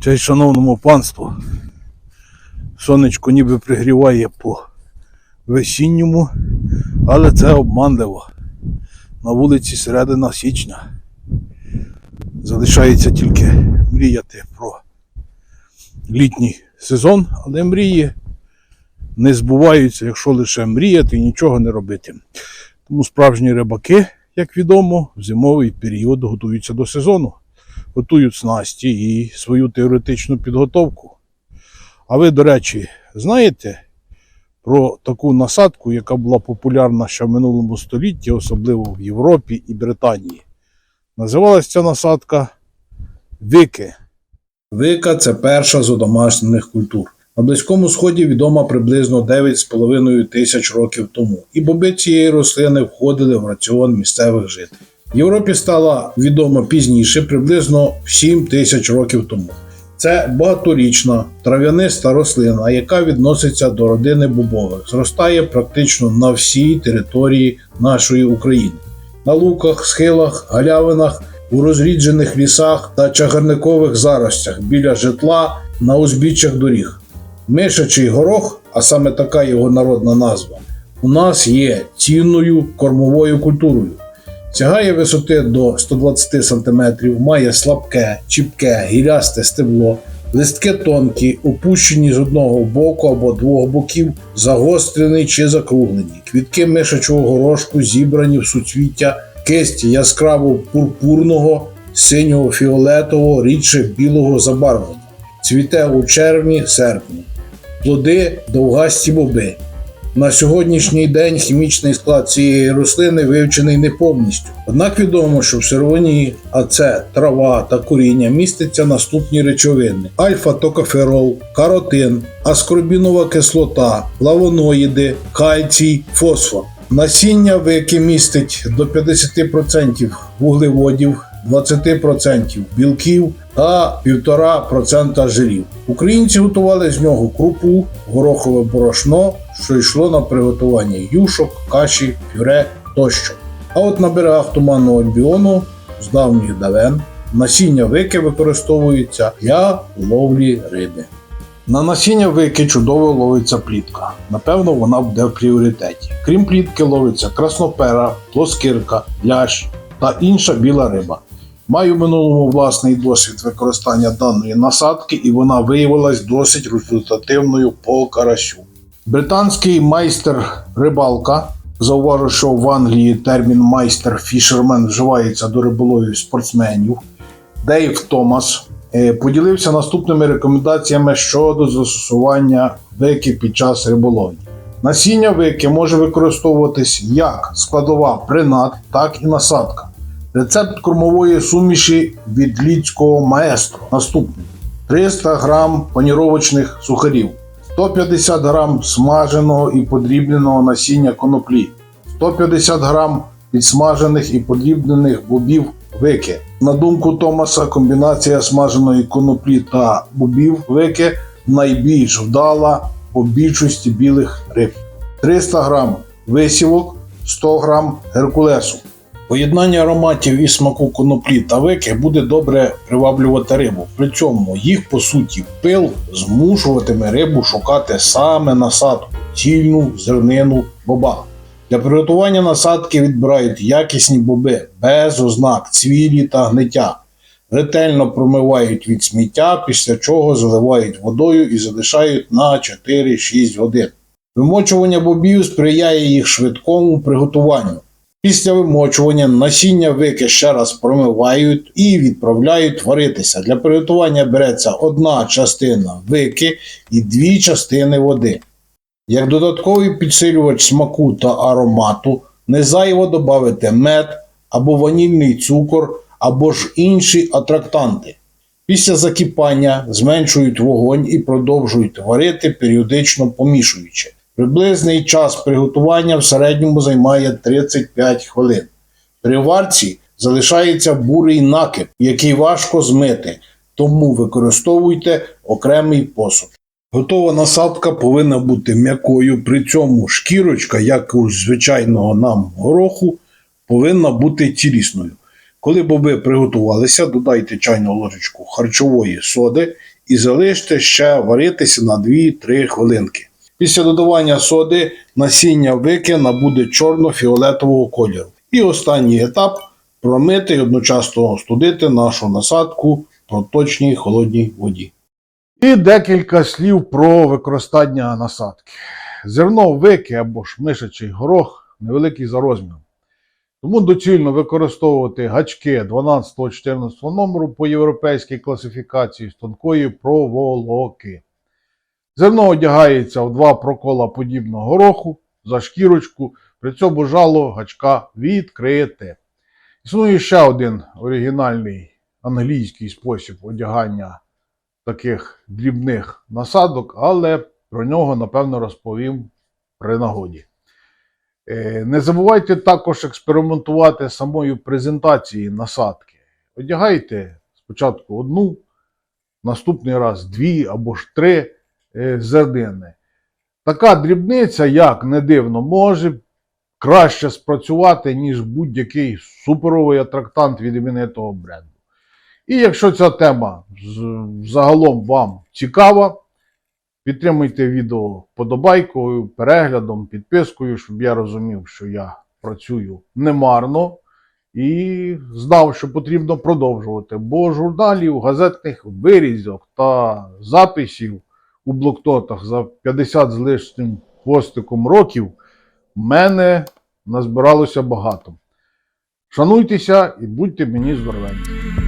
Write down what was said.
Честь шановному панству. Сонечко ніби пригріває по весінньому, але це обманливо. На вулиці середина січня. Залишається тільки мріяти про літній сезон, але мрії не збуваються, якщо лише мріяти і нічого не робити. Тому справжні рибаки, як відомо, в зимовий період готуються до сезону, готують снасті і свою теоретичну підготовку. А ви, до речі, знаєте про таку насадку, яка була популярна ще в минулому столітті, особливо в Європі і Британії? Називалася ця насадка вики. Вика це перша з одомашнених культур. На Близькому Сході відома приблизно 9,5 тисяч років тому, і боби цієї рослини входили в раціон місцевих жителів. Європі стала відома пізніше, приблизно 7 тисяч років тому. Це багаторічна трав'яниста рослина, яка відноситься до родини бобових, зростає практично на всій території нашої України. На луках, схилах, галявинах, у розріджених лісах та чагарникових заростях біля житла на узбіччях доріг. Мишачий горох, а саме така його народна назва, у нас є цінною кормовою культурою. Сягає висоти до 120 см, має слабке, чіпке, гілясте стебло, листки тонкі, опущені з одного боку або двох боків, загострені чи закруглені. Квітки мишачого горошку зібрані в суцвіття кисті яскраво пурпурного, синього фіолетового, рідше білого забарвлення. Цвіте у червні-серпні. Плоди довгасті боби. На сьогоднішній день хімічний склад цієї рослини вивчений не повністю. Однак відомо, що в сировині, а це трава та коріння, містяться наступні речовини: альфа-токоферол, каротин, аскорбінова кислота, флавоноїди, кальцій, фосфор. Насіння вики містить до 50% вуглеводів, 20% білків та 1,5% жирів. Українці готували з нього крупу, горохове борошно, йшло на приготування юшок, каші, пюре тощо. А от на берегах туманного альбіону з давніх давен насіння вики використовується для ловлі риби. На насіння вики чудово ловиться плітка. Напевно, вона буде в пріоритеті. Крім плітки, ловиться краснопера, плоскирка, лящ та інша біла риба. Маю в минулому власний досвід використання даної насадки, і вона виявилась досить результативною по карасю. Британський майстер рибалка зауважу, що в Англії термін майстер фішермен вживається до риболовів спортсменів. Дейв Томас е, поділився наступними рекомендаціями щодо застосування вики під час риболовлі. Насіння вики може використовуватись як складова принад, так і насадка. Рецепт кормової суміші від лідського маестро наступний: 300 грам паніровочних сухарів, 150 грам смаженого і подрібненого насіння коноплі, 150 грам підсмажених і подрібнених бобів вики. На думку Томаса, комбінація смаженої коноплі та бобів вики найбільш вдала по більшості білих риб. 300 грам висівок, 100 грам геркулесу. Поєднання ароматів і смаку коноплі та вики буде добре приваблювати рибу. При цьому їх, по суті, пил змушуватиме рибу шукати саме насадку, цільну зернину боба. Для приготування насадки відбирають якісні боби без ознак цвілі та гниття. Ретельно промивають від сміття, після чого заливають водою і залишають на 4-6 годин. Вимочування бобів сприяє їх швидкому приготуванню. Після вимочування насіння вики ще раз промивають і відправляють варитися. Для приготування береться одна частина вики і дві частини води. Як додатковий підсилювач смаку та аромату, не зайво додати мед або ванільний цукор, або ж інші атрактанти. Після закипання зменшують вогонь і продовжують варити, періодично помішуючи. Приблизний час приготування в середньому займає 35 хвилин. При варці залишається бурий накип, який важко змити, тому використовуйте окремий посуд. Готова насадка повинна бути м'якою, при цьому шкірочка, як у звичайного нам гороху, повинна бути цілісною. Коли боби приготувалися, додайте чайну ложечку харчової соди і залиште ще варитися на 2-3 хвилинки. Після додавання соди насіння вики набуде чорно-фіолетового кольору. І останній етап промити і одночасно остудити нашу насадку в проточній холодній воді. І декілька слів про використання насадки. Зерно вики або ж мишачий горох невеликий за розміром. Тому доцільно використовувати гачки 12-14 номеру по європейській класифікації з тонкої проволоки. Зерно одягається в два прокола подібного гороху за шкірочку, при цьому жало гачка відкрите. Існує ще один оригінальний англійський спосіб одягання таких дрібних насадок, але про нього, напевно, розповім при нагоді. Е, Не забувайте також експериментувати самою презентацією насадки. Одягайте спочатку одну, наступний раз дві або ж три зернини. Така дрібниця, як не дивно, може краще спрацювати, ніж будь-який суперовий атрактант від іменитого бренду. І якщо ця тема з- загалом вам цікава, підтримуйте відео вподобайкою, переглядом, підпискою, щоб я розумів, що я працюю немарно і знав, що потрібно продовжувати. Бо журналів, газетних вирізок та записів у блокнотах за 50 з лишнім хвостиком років в мене назбиралося багато. Шануйтеся і будьте мені здоровенні.